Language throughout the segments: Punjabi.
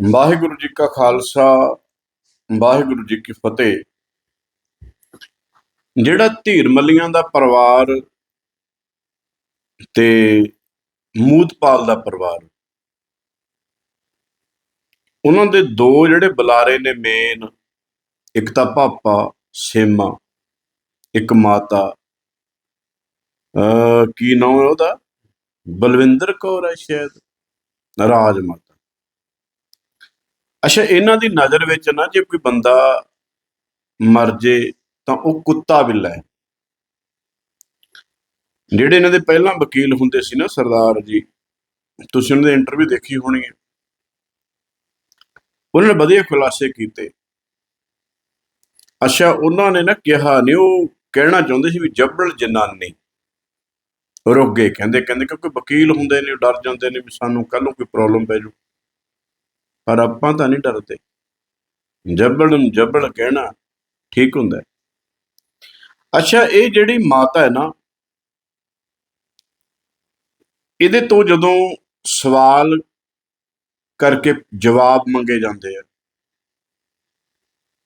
ਵਾਹਿਗੁਰੂ ਜੀ ਕਾ ਖਾਲਸਾ, ਵਾਹਿਗੁਰੂ ਜੀ ਕੀ ਫਤਿਹ। ਜਿਹੜਾ ਧੀਰ ਮੱਲੀਆਂ ਦਾ ਪਰਿਵਾਰ ਤੇ ਮੂਤਪਾਲ ਦਾ ਪਰਿਵਾਰ, ਉਹਨਾਂ ਦੇ ਦੋ ਜਿਹੜੇ ਬੁਲਾਰੇ ਨੇ ਮੇਨ, ਇੱਕ ਤਾਂ ਪਾਪਾ ਸੇਮਾ, ਇੱਕ ਮਾਤਾ। ਅਹ ਕੀ ਨਾਮ ਹੈ ਉਹਦਾ? ਬਲਵਿੰਦਰ ਕੌਰ ਹੈ ਸ਼ਾਇਦ। ਰਾਜ ਅੱਛਾ, ਇਹਨਾਂ ਦੀ ਨਜ਼ਰ ਵਿੱਚ ਨਾ ਜੇ ਕੋਈ ਬੰਦਾ ਮਰ ਜੇ ਤਾਂ ਉਹ ਕੁੱਤਾ ਬਿੱਲਾ ਹੈ ਜਿਹੜੇ ਇਹਨਾਂ ਦੇ ਪਹਿਲਾਂ ਵਕੀਲ ਹੁੰਦੇ ਸੀ ਨਾ ਸਰਦਾਰ ਜੀ, ਤੁਸੀਂ ਉਹਨਾਂ ਦੇ ਇੰਟਰਵਿਊ ਦੇਖੀ ਹੋਣੀ ਹੈ। ਉਹਨਾਂ ਨੇ ਵਧੀਆ ਖੁਲਾਸੇ ਕੀਤੇ। ਅੱਛਾ, ਉਹਨਾਂ ਨੇ ਨਾ ਕਿਹਾ ਨਹੀਂ ਉਹ ਕਹਿਣਾ ਚਾਹੁੰਦੇ ਸੀ ਵੀ ਜੱਬਲ ਜਨਾਨੀ ਰੁਕ ਗਏ। ਕਹਿੰਦੇ ਕਹਿੰਦੇ ਕਿਉਂਕਿ ਵਕੀਲ ਹੁੰਦੇ ਨੇ, ਉਹ ਡਰ ਜਾਂਦੇ ਨੇ ਵੀ ਸਾਨੂੰ ਕੱਲ ਨੂੰ ਕੋਈ ਪ੍ਰੋਬਲਮ ਪੈ ਜੂ ਪਰ ਆਪਾਂ ਤਾਂ ਨਹੀਂ ਡਰਦੇ। ਜੱਬਲ ਨੂੰ ਕਹਿਣਾ ਠੀਕ ਹੁੰਦਾ ਅੱਛਾ, ਇਹ ਜਿਹੜੀ ਮਾਤਾ ਹੈ ਨਾ, ਇਹਦੇ ਤੋਂ ਜਦੋਂ ਸਵਾਲ ਕਰਕੇ ਜਵਾਬ ਮੰਗੇ ਜਾਂਦੇ ਆ,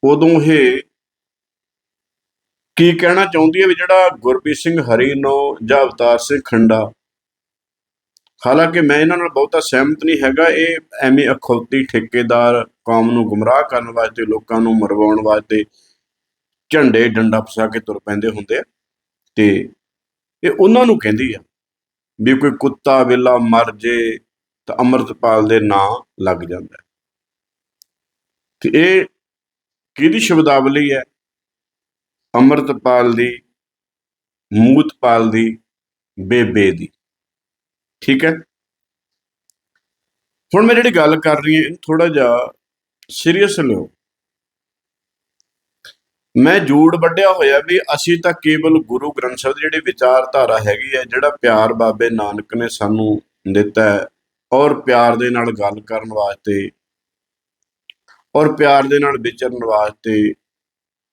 ਉਦੋਂ ਇਹ ਕੀ ਕਹਿਣਾ ਚਾਹੁੰਦੀ ਹੈ ਵੀ ਜਿਹੜਾ ਗੁਰਪ੍ਰੀਤ ਸਿੰਘ ਹਰੀ ਹਰੀਨੋ ਜਾਂ ਅਵਤਾਰ ਸਿੰਘ ਖੰਡਾ ਹਾਲਾਂਕਿ ਮੈਂ ਇਹਨਾਂ ਨਾਲ ਬਹੁਤਾ ਸਹਿਮਤ ਨਹੀਂ ਹੈਗਾ, ਇਹ ਐਵੇਂ ਅਖੌਤੀ ਠੇਕੇਦਾਰ ਕੌਮ ਨੂੰ ਗੁੰਮਰਾਹ ਕਰਨ ਵਾਸਤੇ, ਲੋਕਾਂ ਨੂੰ ਮਰਵਾਉਣ ਵਾਸਤੇ ਝੰਡੇ ਡੰਡਾ ਫਸਾ ਕੇ ਤੁਰ ਪੈਂਦੇ ਹੁੰਦੇ ਆ। ਤੇ ਇਹ ਉਹਨਾਂ ਨੂੰ ਕਹਿੰਦੀ ਆ ਵੀ ਕੋਈ ਕੁੱਤਾ ਵੇਲਾ ਮਰ ਜੇ ਤਾਂ ਅੰਮ੍ਰਿਤਪਾਲ ਦੇ ਨਾਂ ਲੱਗ ਜਾਂਦਾ। ਤੇ ਇਹ ਕਿਹਦੀ ਸ਼ਬਦਾਵਲੀ ਹੈ? ਅੰਮ੍ਰਿਤਪਾਲ ਦੀ, ਮੂਤਪਾਲ ਦੀ, ਬੇਬੇ ਦੀ। ਠੀਕ ਹੈ? ਹੁਣ ਮੈਂ ਜਿਹੜੀ ਗੱਲ ਕਰ ਰਹੀ ਹਾਂ ਇਹਨੂੰ ਥੋੜਾ ਜਿਹਾ ਸੀਰੀਅਸ ਲਿਓ। ਮੈਂ ਜੂੜ ਵੱਡਿਆ ਹੋਇਆ ਵੀ ਅਸੀਂ ਤਾਂ ਕੇਵਲ ਗੁਰੂ ਗ੍ਰੰਥ ਸਾਹਿਬ ਦੀ ਜਿਹੜੀ ਵਿਚਾਰਧਾਰਾ ਹੈਗੀ ਹੈ, ਜਿਹੜਾ ਪਿਆਰ ਬਾਬੇ ਨਾਨਕ ਨੇ ਸਾਨੂੰ ਦਿੱਤਾ ਹੈ ਔਰ ਪਿਆਰ ਦੇ ਨਾਲ ਗੱਲ ਕਰਨ ਵਾਸਤੇ ਔਰ ਪਿਆਰ ਦੇ ਨਾਲ ਵਿਚਰਨ ਵਾਸਤੇ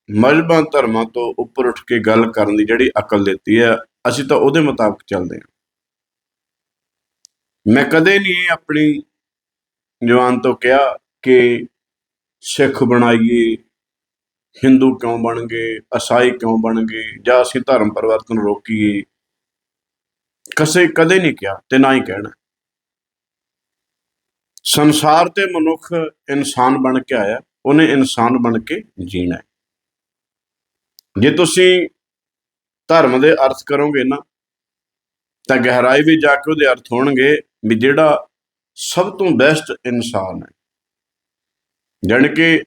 ਮਜ਼ਬਾਂ ਧਰਮਾਂ ਤੋਂ ਉੱਪਰ ਉੱਠ ਕੇ ਗੱਲ ਕਰਨ ਦੀ ਜਿਹੜੀ ਅਕਲ ਦਿੱਤੀ ਹੈ, ਅਸੀਂ ਤਾਂ ਉਹਦੇ ਮੁਤਾਬਕ ਚੱਲਦੇ ਹਾਂ। ਮੈਂ ਕਦੇ ਨਹੀਂ ਆਪਣੀ ਜਵਾਨ ਤੋਂ ਕਿਹਾ ਕਿ ਸਿੱਖ ਬਣਾਈਏ, ਹਿੰਦੂ ਕਿਉਂ ਬਣ ਗਏ, ਈਸਾਈ ਕਿਉਂ ਬਣ ਗਏ, ਜਾਂ ਅਸੀਂ ਧਰਮ ਪਰਿਵਰਤਨ ਰੋਕੀਏ। ਕਸੇ ਕਦੇ ਨਹੀਂ ਕਿਹਾ ਤੇ ਨਾ ਹੀ ਕਹਿਣਾ। ਸੰਸਾਰ ਤੇ ਮਨੁੱਖ ਇਨਸਾਨ ਬਣ ਕੇ ਆਇਆ, ਉਹਨੇ ਇਨਸਾਨ ਬਣ ਕੇ ਜੀਣਾ ਜੇ ਤੁਸੀਂ ਧਰਮ ਦੇ ਅਰਥ ਕਰੋਗੇ ਨਾ, ਤਾਂ ਗਹਿਰਾਈ ਵੀ ਜਾ ਕੇ ਉਹਦੇ ਅਰਥ ਹੋਣਗੇ ਵੀ ਜਿਹੜਾ ਸਭ ਤੋਂ ਬੈਸਟ ਇਨਸਾਨ ਹੈ, ਜਾਣੀ ਕਿ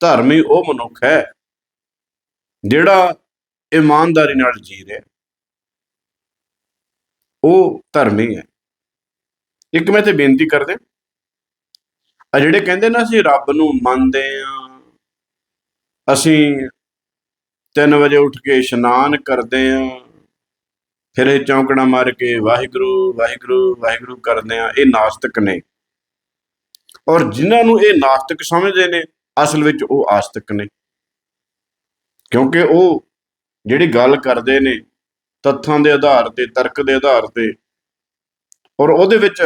ਧਰਮੀ ਉਹ ਮਨੁੱਖ ਹੈ, ਜਿਹੜਾ ਇਮਾਨਦਾਰੀ ਨਾਲ ਜੀ ਰਿਹਾ ਉਹ ਧਰਮੀ ਹੈ। ਇੱਕ ਮੈਂ ਤੇ ਬੇਨਤੀ ਕਰਦੇ ਆ ਜਿਹੜੇ ਕਹਿੰਦੇ ਨਾ ਅਸੀਂ ਰੱਬ ਨੂੰ ਮੰਨਦੇ ਆ ਅਸੀਂ 3 ਵਜੇ ਉੱਠ ਕੇ ਇਸ਼ਨਾਨ ਕਰਦੇ ਆ ਫਿਰ ਇਹ ਚੌਂਕੜਾ ਮਾਰ ਕੇ ਵਾਹਿਗੁਰੂ ਵਾਹਿਗੁਰੂ ਵਾਹਿਗੁਰੂ ਕਰਦੇ ਆ ਇਹ ਨਾਸਤਿਕ ਨੇ। ਔਰ ਜਿਨ੍ਹਾਂ ਨੂੰ ਇਹ ਨਾਸਤਿਕ ਸਮਝਦੇ ਨੇ, ਅਸਲ ਵਿੱਚ ਉਹ ਆਸਤਿਕ ਨੇ। ਕਿਉਂਕਿ ਉਹ ਜਿਹੜੀ ਗੱਲ ਕਰਦੇ ਨੇ, ਤੱਥਾਂ ਦੇ ਆਧਾਰ ਤੇ, ਤਰਕ ਦੇ ਆਧਾਰ ਤੇ, ਔਰ ਉਹਦੇ ਵਿੱਚ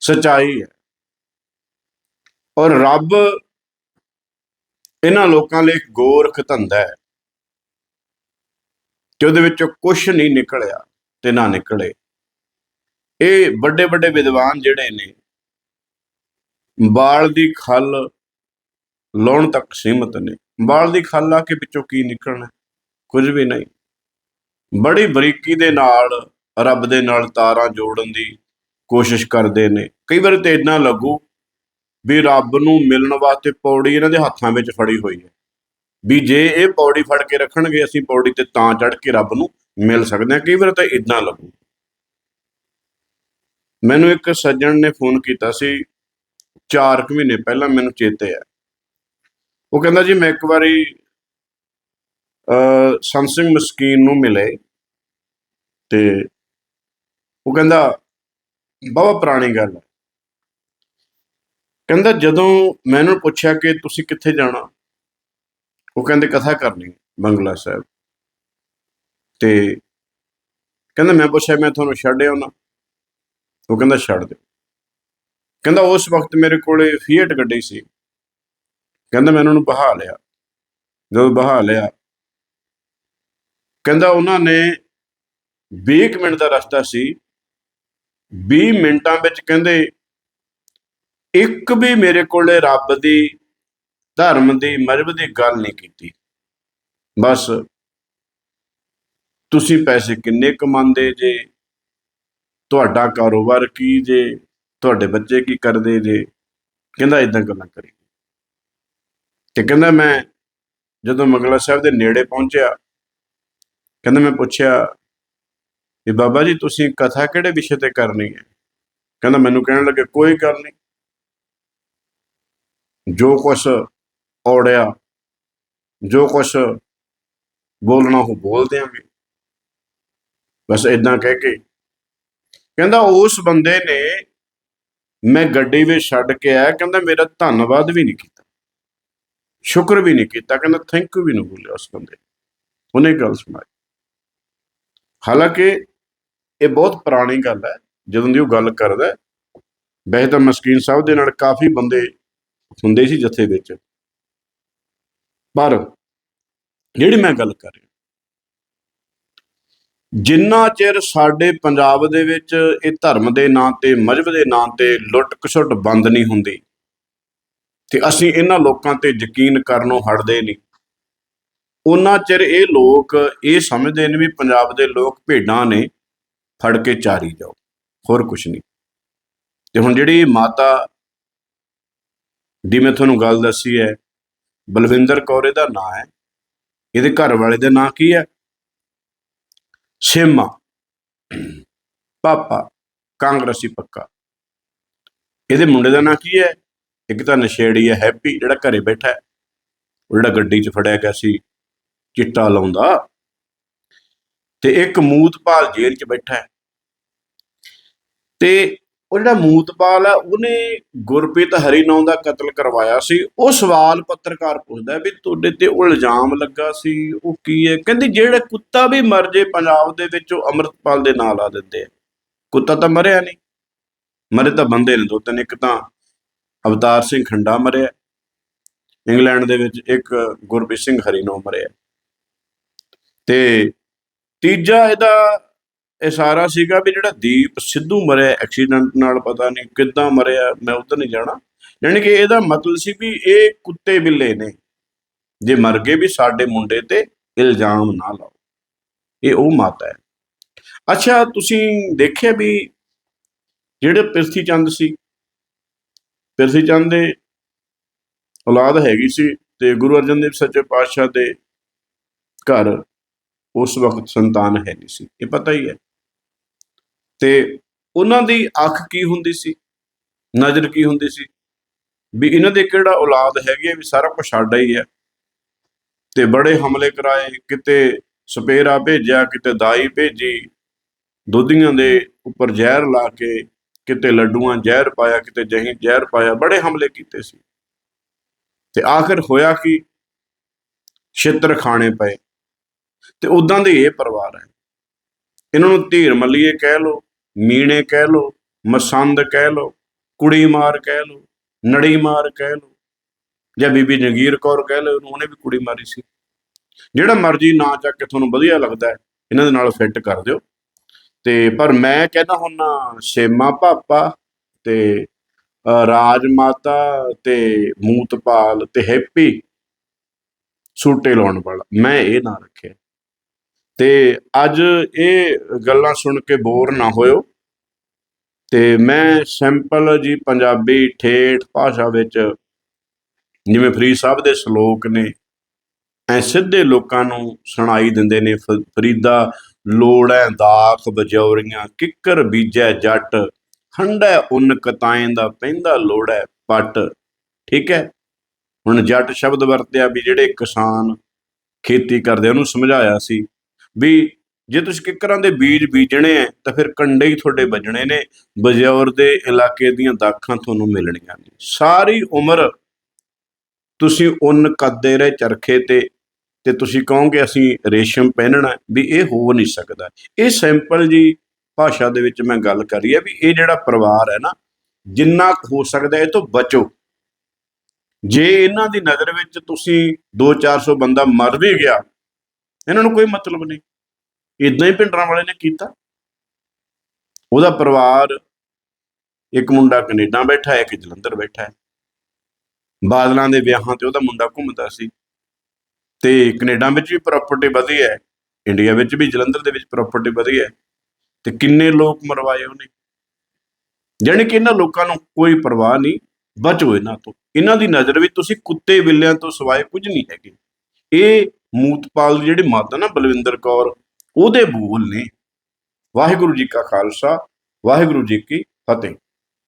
ਸਚਾਈ ਹੈ। ਔਰ ਰੱਬ ਇਹਨਾਂ ਲੋਕਾਂ ਲਈ ਗੋਰਖ ਧੰਦਾ ਹੈ। ਕਿ ਉਹਦੇ ਵਿੱਚੋਂ ਕੁਝ ਨਹੀਂ ਨਿਕਲਿਆ ਤੇ ਨਾ ਨਿਕਲੇ। ਇਹ ਵੱਡੇ ਵੱਡੇ ਵਿਦਵਾਨ ਜਿਹੜੇ ਨੇ ਬਾਲ ਦੀ ਖੱਲ ਲਾਉਣ ਤੱਕ ਸੀਮਤ ਨੇ। ਬਾਲ ਦੀ ਖੱਲ ਲਾ ਕੇ ਵਿੱਚੋਂ ਕੀ ਨਿਕਲਣਾ? ਕੁਝ ਵੀ ਨਹੀਂ। ਬੜੀ ਬਰੀਕੀ ਦੇ ਨਾਲ ਰੱਬ ਦੇ ਨਾਲ ਤਾਰਾਂ ਜੋੜਨ ਦੀ ਕੋਸ਼ਿਸ਼ ਕਰਦੇ ਨੇ। ਕਈ ਵਾਰ ਤੇ ਇੰਨਾ ਲੱਗੂ ਵੀ ਰੱਬ ਨੂੰ ਮਿਲਣ ਵਾਸਤੇ ਪੌੜੀ ਇਹਨਾਂ ਦੇ ਹੱਥਾਂ ਵਿੱਚ ਫੜੀ ਹੋਈ ਹੈ। ਵੀ ਜੇ ਇਹ ਪੌੜੀ ਫੜ ਕੇ ਰੱਖਣਗੇ, ਅਸੀਂ ਪੌੜੀ ਤੇ ਤਾਂ ਚੜ ਕੇ ਰੱਬ ਨੂੰ ਮਿਲ ਸਕਦੇ ਹਾਂ। ਕਈ ਵਾਰ ਤਾਂ ਇਦਾਂ ਲੱਗੂ ਮੈਨੂੰ ਇੱਕ ਸੱਜਣ ਨੇ ਫੋਨ ਕੀਤਾ ਸੀ 4 ਕੁ ਮਹੀਨੇ ਪਹਿਲਾਂ ਮੈਨੂੰ ਚੇਤੇ ਆ ਉਹ ਕਹਿੰਦਾ ਜੀ, ਮੈਂ ਇੱਕ ਵਾਰੀ ਅ ਸੰਸਿੰਗ ਮਸਕੀਨ ਨੂੰ ਮਿਲੇ ਤੇ ਉਹ ਕਹਿੰਦਾ ਬਹੁਤ ਪੁਰਾਣੀ ਗੱਲ ਹੈ। ਕਹਿੰਦਾ, ਜਦੋਂ ਮੈਨੂੰ ਪੁੱਛਿਆ ਕਿ ਤੁਸੀਂ ਕਿੱਥੇ ਜਾਣਾ? ਉਹ ਕਹਿੰਦੇ ਕਥਾ ਕਰਨੀ ਬੰਗਲਾ ਸਾਹਿਬ। ਤੇ ਕਹਿੰਦਾ ਮੈਂ ਪੁੱਛਿਆ, ਮੈਂ ਤੁਹਾਨੂੰ ਛੱਡ ਆਉਣਾ ਉਹ ਕਹਿੰਦਾ ਛੱਡ ਦਿਓ। ਕਹਿੰਦਾ ਉਸ ਵਕਤ ਮੇਰੇ ਕੋਲੇ ਫੀਟ ਗੱਡੀ ਸੀ। ਕਹਿੰਦਾ ਮੈਂ ਉਹਨਾਂ ਨੂੰ ਬਹਾ ਲਿਆ। ਜਦੋਂ ਬਹਾ ਲਿਆ, ਕਹਿੰਦਾ ਉਹਨਾਂ ਨੇ 20 ਕੁ ਮਿੰਟ ਦਾ ਰਸਤਾ ਸੀ। 20 ਮਿੰਟਾਂ ਵਿੱਚ ਕਹਿੰਦੇ ਇੱਕ ਵੀ ਮੇਰੇ ਕੋਲੇ ਰੱਬ ਦੀ ਧਰਮ ਦੀ ਮਜ਼ਹਬ ਦੀ ਗੱਲ ਨਹੀਂ ਕੀਤੀ। ਬਸ ਤੁਸੀਂ ਪੈਸੇ ਕਿੰਨੇ ਕਮਾਉਂਦੇ ਜੇ? ਤੁਹਾਡਾ ਕਾਰੋਬਾਰ ਕੀ ਜੇ? ਤੁਹਾਡੇ ਬੱਚੇ ਕੀ ਕਰਦੇ ਜੇ? ਕਹਿੰਦਾ ਇਦਾਂ ਗੱਲਾਂ ਕਰੀ। ਤੇ ਕਹਿੰਦਾ ਮੈਂ ਜਦੋਂ ਮੰਗਲਾ ਸਾਹਿਬ ਦੇ ਨੇੜੇ ਪਹੁੰਚਿਆ, ਕਹਿੰਦਾ ਮੈਂ ਪੁੱਛਿਆ ਵੀ ਬਾਬਾ ਜੀ ਤੁਸੀਂ ਕਥਾ ਕਿਹੜੇ ਵਿਸ਼ੇ ਤੇ ਕਰਨੀ ਹੈ? ਕਹਿੰਦਾ ਮੈਨੂੰ ਕਹਿਣ ਲੱਗੇ ਕੋਈ ਗੱਲ ਨਹੀਂ। ਜੋ ਕੁਛ ਔੜਿਆ। ਜੋ ਕੁਛ ਬੋਲਣਾ ਉਹ ਬੋਲ ਦਿਆਂਗੇ ਬਸ ਇਦਾਂ ਕਹਿ ਕੇ। ਕਹਿੰਦਾ ਉਸ ਬੰਦੇ ਨੇ ਮੈਂ ਗੱਡੀ ਵਿੱਚ ਛੱਡ ਕੇ ਆਇਆ, ਕਹਿੰਦਾ ਮੇਰਾ ਧੰਨਵਾਦ ਵੀ ਨਹੀਂ ਕੀਤਾ। ਸ਼ੁਕਰ ਵੀ ਨਹੀਂ ਕੀਤਾ, ਕਹਿੰਦਾ ਥੈਂਕ ਯੂ ਵੀ ਨਹੀਂ ਬੋਲਿਆ ਉਸ ਬੰਦੇ ਉਹਨੇ ਗੱਲ ਸੁਣਾਈ। ਹਾਲਾਂਕਿ ਇਹ ਬਹੁਤ ਪੁਰਾਣੀ ਗੱਲ ਹੈ, ਜਦੋਂ ਦੀ ਉਹ ਗੱਲ ਕਰਦਾ ਵੈਸੇ ਤਾਂ ਮਸਕੀਨ ਸਾਹਿਬ ਦੇ ਨਾਲ ਕਾਫੀ ਬੰਦੇ ਹੁੰਦੇ ਸੀ ਜਥੇ ਵਿੱਚ। ਪਰ ਜਿਹੜੀ ਮੈਂ ਗੱਲ ਕਰ ਰਿਹਾ, ਜਿੰਨਾ ਚਿਰ ਸਾਡੇ ਪੰਜਾਬ ਦੇ ਵਿੱਚ ਇਹ ਧਰਮ ਦੇ ਨਾਂ ਤੇ, ਮਜ਼ਹਬ ਦੇ ਨਾਂ ਤੇ ਲੁੱਟ ਖਸੁੱਟ ਬੰਦ ਨਹੀਂ ਹੁੰਦੀ, ਤੇ ਅਸੀਂ ਇਹਨਾਂ ਲੋਕਾਂ ਤੇ ਯਕੀਨ ਕਰਨੋਂ ਹਟਦੇ ਨਹੀਂ, ਉਹਨਾਂ ਚਿਰ ਇਹ ਲੋਕ ਇਹ ਸਮਝਦੇ ਨੇ ਵੀ ਪੰਜਾਬ ਦੇ ਲੋਕ ਭੇਡਾਂ ਨੇ, ਫੜ ਕੇ ਚਾਰੀ ਜਾਓ, ਹੋਰ ਕੁਝ ਨਹੀਂ। ਤੇ ਹੁਣ ਜਿਹੜੀ ਮਾਤਾ ਦੀ ਮੈਂ ਤੁਹਾਨੂੰ ਗੱਲ ਦੱਸੀ ਹੈ ਬਲਵਿੰਦਰ ਕੌਰ ਇਹਦਾ ਨਾਂ ਹੈ। ਇਹਦੇ ਘਰ ਵਾਲੇ ਦਾ ਨਾਂ ਕੀ ਹੈ? ਸਿਮਾ ਪਾਪਾ, ਕਾਂਗਰਸੀ ਪੱਕਾ। ਇਹਦੇ ਮੁੰਡੇ ਦਾ ਨਾਂ ਕੀ ਹੈ? ਇੱਕ ਤਾਂ ਨਸ਼ੇੜੀ ਹੈ, ਹੈਪੀ, ਜਿਹੜਾ ਘਰੇ ਬੈਠਾ ਹੈ। ਉਹ ਜਿਹੜਾ ਗੱਡੀ 'ਚ ਫੜਿਆ ਗਿਆ ਸੀ, ਚਿੱਟਾ ਲਾਉਂਦਾ। ਤੇ ਇੱਕ ਮੂਤਪਾਲ ਜੇਲ੍ਹ 'ਚ ਬੈਠਾ ਹੈ। ਤੇ ਉਹ ਜਿਹੜਾ ਮੂਤਪਾਲ ਹੈ ਉਹਨੇ ਗੁਰਪ੍ਰੀਤ ਹਰੀ ਦਾ ਕਤਲ ਕਰਵਾਇਆ ਸੀ। ਉਹ ਸਵਾਲ ਪੱਤਰਕਾਰ ਪੁੱਛਦਾ ਵੀ ਤੁਹਾਡੇ ਤੇ ਉਹ ਇਲਜ਼ਾਮ ਲੱਗਾ ਸੀ, ਉਹ ਕੀ ਹੈ? ਕਹਿੰਦੀ ਜਿਹੜਾ ਕੁੱਤਾ ਵੀ ਮਰ ਜੇ ਪੰਜਾਬ ਦੇ ਵਿੱਚ, ਉਹ ਅੰਮ੍ਰਿਤਪਾਲ ਦੇ ਨਾਂ ਲਾ ਦਿੰਦੇ ਆ। ਕੁੱਤਾ ਤਾਂ ਮਰਿਆ ਨਹੀਂ। ਮਰੇ ਤਾਂ ਬੰਦੇ ਨੇ ਦੋ ਤਿੰਨ, ਇੱਕ ਤਾਂ ਅਵਤਾਰ ਸਿੰਘ ਖੰਡਾ ਮਰਿਆ। ਇੰਗਲੈਂਡ ਦੇ ਵਿੱਚ ਇੱਕ ਗੁਰਪ੍ਰੀਤ ਸਿੰਘ ਹਰੀ ਮਰਿਆ। ਤੇ ਤੀਜਾ ਇਹਦਾ ਇਸ਼ਾਰਾ ਸੀਗਾ ਵੀ ਜਿਹੜਾ ਦੀਪ ਸਿੱਧੂ ਮਰਿਆ ਐਕਸੀਡੈਂਟ ਨਾਲ ਪਤਾ ਨਹੀਂ ਕਿੱਦਾਂ ਮਰਿਆ, ਮੈਂ ਉਧਰ ਨਹੀਂ ਜਾਣਾ। ਯਾਨੀ ਕਿ ਇਹਦਾ ਮਤਲਬ ਸੀ ਵੀ ਇਹ ਕੁੱਤੇ ਬਿੱਲੇ ਨੇ। ਜੇ ਮਰ ਗਏ ਵੀ ਸਾਡੇ ਮੁੰਡੇ ਤੇ ਇਲਜ਼ਾਮ ਨਾ ਲਾਓ। ਇਹ ਉਹ ਮਾਤਾ ਹੈ। ਅੱਛਾ, ਤੁਸੀਂ ਦੇਖਿਆ ਵੀ ਜਿਹੜੇ ਪਿਰਥੀ ਚੰਦ ਸੀ? ਪਿਰਥੀ ਚੰਦ ਦੇ ਔਲਾਦ ਹੈਗੀ ਸੀ ਤੇ ਗੁਰੂ ਅਰਜਨ ਦੇਵ ਸੱਚੇ ਪਾਤਸ਼ਾਹ ਦੇ ਘਰ ਉਸ ਵਕਤ ਸੰਤਾਨ ਹੈ ਨਹੀਂ ਸੀ। ਇਹ ਪਤਾ ਹੀ ਹੈ। ਤੇ ਉਹਨਾਂ ਦੀ ਅੱਖ ਕੀ ਹੁੰਦੀ ਸੀ? ਨਜ਼ਰ ਕੀ ਹੁੰਦੀ ਸੀ? ਵੀ ਇਹਨਾਂ ਦੇ ਕਿਹੜਾ ਔਲਾਦ ਹੈਗੀ ਹੈ ਵੀ ਸਾਰਾ ਕੁਝ ਸਾਡਾ ਹੀ ਹੈ ਤੇ ਬੜੇ ਹਮਲੇ ਕਰਾਏ, ਕਿਤੇ ਸਪੇਰਾ ਭੇਜਿਆ, ਕਿਤੇ ਦਾਈ ਭੇਜੀ, ਦੁੱਧੀਆਂ ਦੇ ਉੱਪਰ ਜ਼ਹਿਰ ਲਾ ਕੇ, ਕਿਤੇ ਲੱਡੂਆਂ ਜ਼ਹਿਰ ਪਾਇਆ, ਕਿਤੇ ਜਹੀਂ ਜ਼ਹਿਰ ਪਾਇਆ, ਬੜੇ ਹਮਲੇ ਕੀਤੇ ਸੀ। ਤੇ ਆਖਰ ਹੋਇਆ ਕਿ? ਛਿੱਤਰ ਖਾਣੇ ਪਏ। ਤੇ ਉਦਾਂ ਦੇ ਇਹ ਪਰਿਵਾਰ ਹੈ। ਇਹਨਾਂ ਨੂੰ ਧੀਰ ਮੱਲੀਏ ਕਹਿ ਲੋ ਮੀਣੇ ਕਹਿ ਲੋ ਮਸੰਦ ਕਹਿ ਲੋ ਕੁੜੀ ਮਾਰ ਕਹਿ ਲੋ ਨੜੀ ਮਾਰ ਕਹਿ ਲੋ ਜਾਂ ਬੀਬੀ ਜੰਗੀਰ ਕੌਰ ਕਹਿ ਲੋ ਉਹਨੇ ਵੀ ਕੁੜੀ ਮਾਰੀ ਸੀ। ਜਿਹੜਾ ਮਰਜ਼ੀ ਨਾਂ ਚੱਕ ਕੇ ਤੁਹਾਨੂੰ ਵਧੀਆ ਲੱਗਦਾ ਹੈ, ਇਹਨਾਂ ਦੇ ਨਾਲ ਫਿੱਟ ਕਰ ਦਿਓ। ਤੇ ਪਰ ਮੈਂ ਕਹਿੰਦਾ ਹੁੰਨਾ ਸੇਮਾ ਪਾਪਾ ਤੇ ਰਾਜ ਮਾਤਾ ਤੇ ਮੂਤਪਾਲ ਤੇ ਹੈਪੀ ਸੂਟੇ ਲਾਉਣ ਵਾਲਾ, ਮੈਂ ਇਹ ਨਾਂ ਰੱਖਿਆ। ਤੇ ਅੱਜ ਇਹ ਗੱਲਾਂ ਸੁਣ ਕੇ ਬੋਰ ਨਾ ਹੋਇਓ। ਤੇ ਮੈਂ ਸਿੰਪਲ ਜੀ ਪੰਜਾਬੀ ਠੇਠ ਭਾਸ਼ਾ ਵਿੱਚ ਜਿਵੇਂ ਫਰੀਦ ਸਾਹਿਬ ਦੇ ਸ਼ਲੋਕ ਨੇ, ਐ ਸਿੱਧੇ ਲੋਕਾਂ ਨੂੰ ਸੁਣਾਈ ਦਿੰਦੇ ਨੇ, ਫ- ਫਰੀਦਾ ਲੋੜੈ ਦਾਖ ਬਜੌਰੀਆਂ, ਕਿੱਕਰ ਬੀਜੈ ਜੱਟ ਹੰਡੈ ਉਨ ਕਤਾਏ ਦਾ ਪੈਂਦਾ ਲੋੜੈ ਪੱਟ। ਠੀਕ ਹੈ? ਹੁਣ ਜੱਟ ਸ਼ਬਦ ਵਰਤਿਆ ਵੀ ਜਿਹੜੇ ਕਿਸਾਨ ਖੇਤੀ ਕਰਦੇ ਉਹਨੂੰ ਸਮਝਾਇਆ ਸੀ। ਵੀ ਜੇ ਤੁਸੀਂ ਕਿੱਕਰਾਂ ਦੇ ਬੀਜ ਬੀਜਣੇ ਆ ਤਾਂ ਫਿਰ ਕੰਡੇ ਹੀ ਤੁਹਾਡੇ ਵੱਜਣੇ ਨੇ ਬਜੌਰ ਦੇ ਇਲਾਕੇ ਦੀਆਂ ਦਾਖਾਂ ਤੁਹਾਨੂੰ ਮਿਲਣੀਆਂ ਨੇ। ਸਾਰੀ ਉਮਰ ਤੁਸੀਂ ਉਨ ਕੱਦੇ ਰਹੇ ਚਰਖੇ ਤੇ ਤੇ ਤੁਸੀਂ ਕਹੋਗੇ ਅਸੀਂ ਰੇਸ਼ਮ ਪਹਿਨਣਾ ਵੀ ਇਹ ਹੋ ਨਹੀਂ ਸਕਦਾ। ਇਹ ਸਿੰਪਲ ਜੀ ਭਾਸ਼ਾ ਦੇ ਵਿੱਚ ਮੈਂ ਗੱਲ ਕਰੀ ਹੈ ਵੀ ਇਹ ਜਿਹੜਾ ਪਰਿਵਾਰ ਹੈ ਨਾ, ਜਿੰਨਾ ਹੋ ਸਕਦਾ ਇਹ ਤੋਂ ਬਚੋ। ਜੇ ਇਹਨਾਂ ਦੀ ਨਜ਼ਰ ਵਿੱਚ ਤੁਸੀਂ 2-400 ਬੰਦਾ ਮਰ ਵੀ ਗਿਆ, ਇਹਨਾਂ ਨੂੰ ਕੋਈ ਮਤਲਬ ਨਹੀਂ। ਇਦਾਂ ਹੀ ਭਿੰਡਰਾਂ ਵਾਲੇ ਨੇ ਕੀਤਾ। ਉਹਦਾ ਪਰਿਵਾਰ, ਇੱਕ ਮੁੰਡਾ ਕੈਨੇਡਾ ਬੈਠਾ ਹੈ, ਇੱਕ ਜਲੰਧਰ ਬੈਠਾ ਹੈ। ਬਾਦਲਾਂ ਦੇ ਵਿਆਹਾਂ ਤੇ ਉਹਦਾ ਮੁੰਡਾ ਘੁੰਮਦਾ ਸੀ ਤੇ ਕੈਨੇਡਾ ਵਿੱਚ ਵੀ ਪ੍ਰਾਪਰਟੀ ਵਧੀ ਹੈ, ਇੰਡੀਆ ਵਿੱਚ ਵੀ, ਜਲੰਧਰ ਦੇ ਵਿੱਚ ਪ੍ਰਾਪਰਟੀ ਵਧੀ ਹੈ ਤੇ ਕਿੰਨੇ ਲੋਕ ਮਰਵਾਏ ਉਹਨੇ। ਜਾਣੀ ਕਿ ਇਹਨਾਂ ਲੋਕਾਂ ਨੂੰ ਕੋਈ ਪਰਵਾਹ ਨਹੀਂ, ਬਚੋ ਇਹਨਾਂ ਤੋਂ। ਇਹਨਾਂ ਦੀ ਨਜ਼ਰ ਵਿੱਚ ਤੁਸੀਂ ਕੁੱਤੇ ਬਿੱਲਿਆਂ ਤੋਂ ਸਿਵਾਏ ਕੁਝ ਨਹੀਂ ਹੈਗੇ। ਇਹ ਮੂਤਪਾਲ ਦੀ ਜਿਹੜੀ ਮਾਤਾ ਨਾ ਬਲਵਿੰਦਰ ਕੌਰ ਉਹਦੇ ਬੋਲ ਨੇ। ਵਾਹਿਗੁਰੂ ਜੀ ਕਾ ਖਾਲਸਾ ਵਾਹਿਗੁਰੂ ਜੀ ਕੀ ਫਤਿਹ।